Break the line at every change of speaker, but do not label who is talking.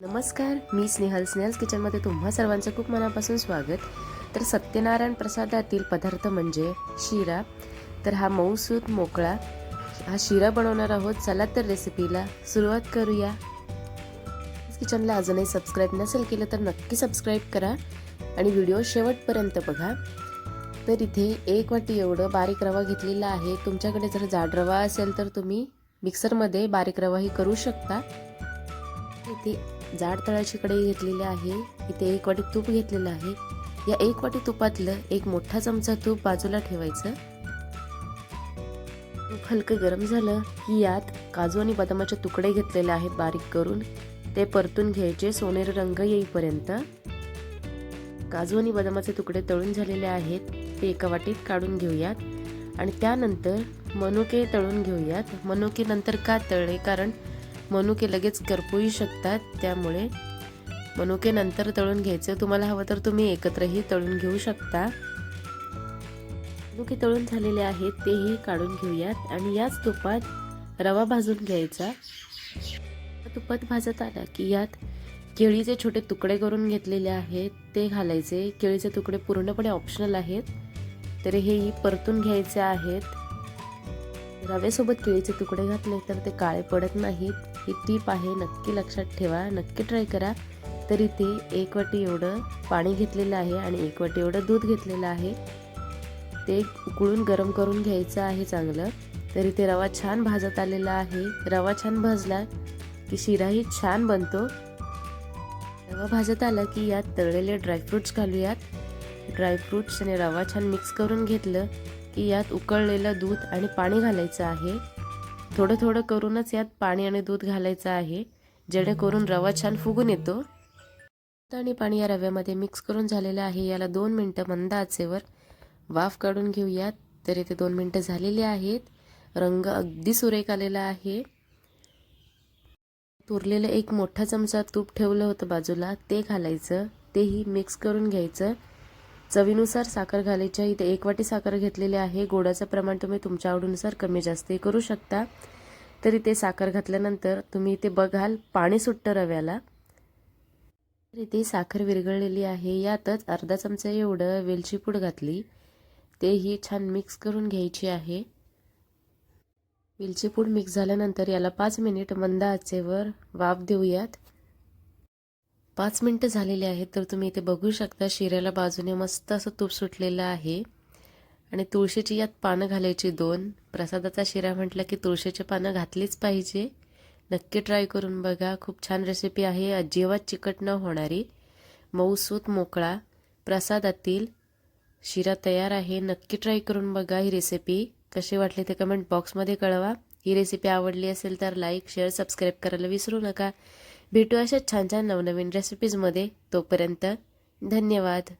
नमस्कार मी स्नेहल. स्नेहल्स किचनमध्ये तुम्हा सर्वांचं खूप मनापासून स्वागत. तर सत्यनारायण प्रसादातील पदार्थ म्हणजे शिरा. तर हा मऊसूत मोकळा हा शिरा बनवणार आहोत. चला तर रेसिपीला सुरुवात करूया. किचनला अजूनही सबस्क्राईब नसेल केलं तर नक्की सबस्क्राईब करा आणि व्हिडिओ शेवटपर्यंत बघा. तर इथे एक वाटी एवढं बारीक रवा घेतलेला आहे. तुमच्याकडे जर जाड रवा असेल तर तुम्ही मिक्सरमध्ये बारीक रवाही करू शकता. इथे जाड तळाची कढई घेतलेली आहे. इथे एक वाटी तूप घेतलेलं आहे. या एक वाटी तुपातलं एक मोठा चमचा तूप बाजूला ठेवायचं. तूप हलकं गरम झालं की यात काजू आणि बदामाचे तुकडे घेतलेले आहेत बारीक करून. ते परतून घ्यायचे सोनेरी रंग येईपर्यंत. काजू आणि बदामाचे तुकडे तळून झालेले आहेत. ते एका वाटीत काढून घेऊयात. आणि त्यानंतर मनुके तळून घेऊयात. मनुके नंतर का तळले? कारण मनुके लगेच करपूही शकतात त्यामुळे मनुके नंतर तळून घ्यायचे. तुम्हाला हवं तर तुम्ही एकत्रही तळून घेऊ शकता. मनुके तळून झालेले आहेत तेही काढून घेऊयात. आणि याच तुपात रवा भाजून घ्यायचा. तुपात भाजत आला की यात केळीचे छोटे तुकडे करून घेतलेले आहेत ते घालायचे. केळीचे तुकडे पूर्णपणे ऑप्शनल आहेत. तर हेही परतून घ्यायचे आहेत. रव्यासोबत केळीचे तुकडे घातले तर ते काळे पडत नाहीत. ही टीप आहे नक्की लक्षात ठेवा नक्की ट्राय करा. तर इथे एक वाटी एवढं पाणी घेतलेलं आहे आणि एक वाटी एवढं दूध घेतलेलं आहे. ते उकळून गरम करून घ्यायचं आहे चांगलं. तर इथे रवा छान भाजत आलेला आहे. रवा छान भाजला की शिराही छान बनतो. रवा भाजत आला की यात तळलेले ड्रायफ्रुट्स घालूयात. ड्रायफ्रुट्स आणि रवा छान मिक्स करून घेतलं की यात उकळलेलं दूध आणि पाणी घालायचं आहे. थोडं थोडं करूनच यात पाणी आणि दूध घालायचं आहे. जेणेकरून रवा छान फुगून येतो. दूध आणि पाणी या रव्यामध्ये मिक्स करून झालेलं आहे. याला दोन मिनटं मंद आचेवर वाफ काढून घेऊयात. तर इथे दोन मिनटं झालेली आहेत. रंग अगदी सुरेख आलेला आहे. तुरलेलं एक मोठा चमचा तूप ठेवलं होतं बाजूला. ते घालायचं. तेही मिक्स करून घ्यायचं. चवीनुसार साखर घालायची आहे. इथे एक वाटी साखर घेतलेली आहे. गोडाचं प्रमाण तुम्ही तुमच्या आवडीनुसार कमी जास्तही करू शकता. तर इथे साखर घातल्यानंतर तुम्ही इथे बघाल पाणी सुट्टं रव्याला. तर इथे साखर विरघळलेली आहे. यातच अर्धा चमचा एवढं वेलची पूड घातली. तेही छान मिक्स करून घ्यायची आहे. वेलची पूड मिक्स झाल्यानंतर याला पाच मिनिट मंद आचेवर वाफ देऊयात. पाच मिनटं झालेली आहेत तर तुम्ही इथे बघू शकता शिऱ्याला बाजूने मस्त असं तूप सुटलेलं आहे. आणि तुळशीची यात पानं घालायची दोन. प्रसादाचा शिरा म्हटलं की तुळशीची पानं घातलीच पाहिजे. नक्की ट्राय करून बघा. खूप छान रेसिपी आहे. अजिबात चिकट न होणारी मऊसूत मोकळा प्रसादातील शिरा तयार आहे. नक्की ट्राय करून बघा ही रेसिपी कशी वाटली ते कमेंट बॉक्समध्ये कळवा. ही रेसिपी आवडली असेल तर लाईक शेअर सबस्क्राईब करायला विसरू नका. भेटू अशा छान छान नवनवीन रेसिपीजमध्ये तोपर्यंत धन्यवाद.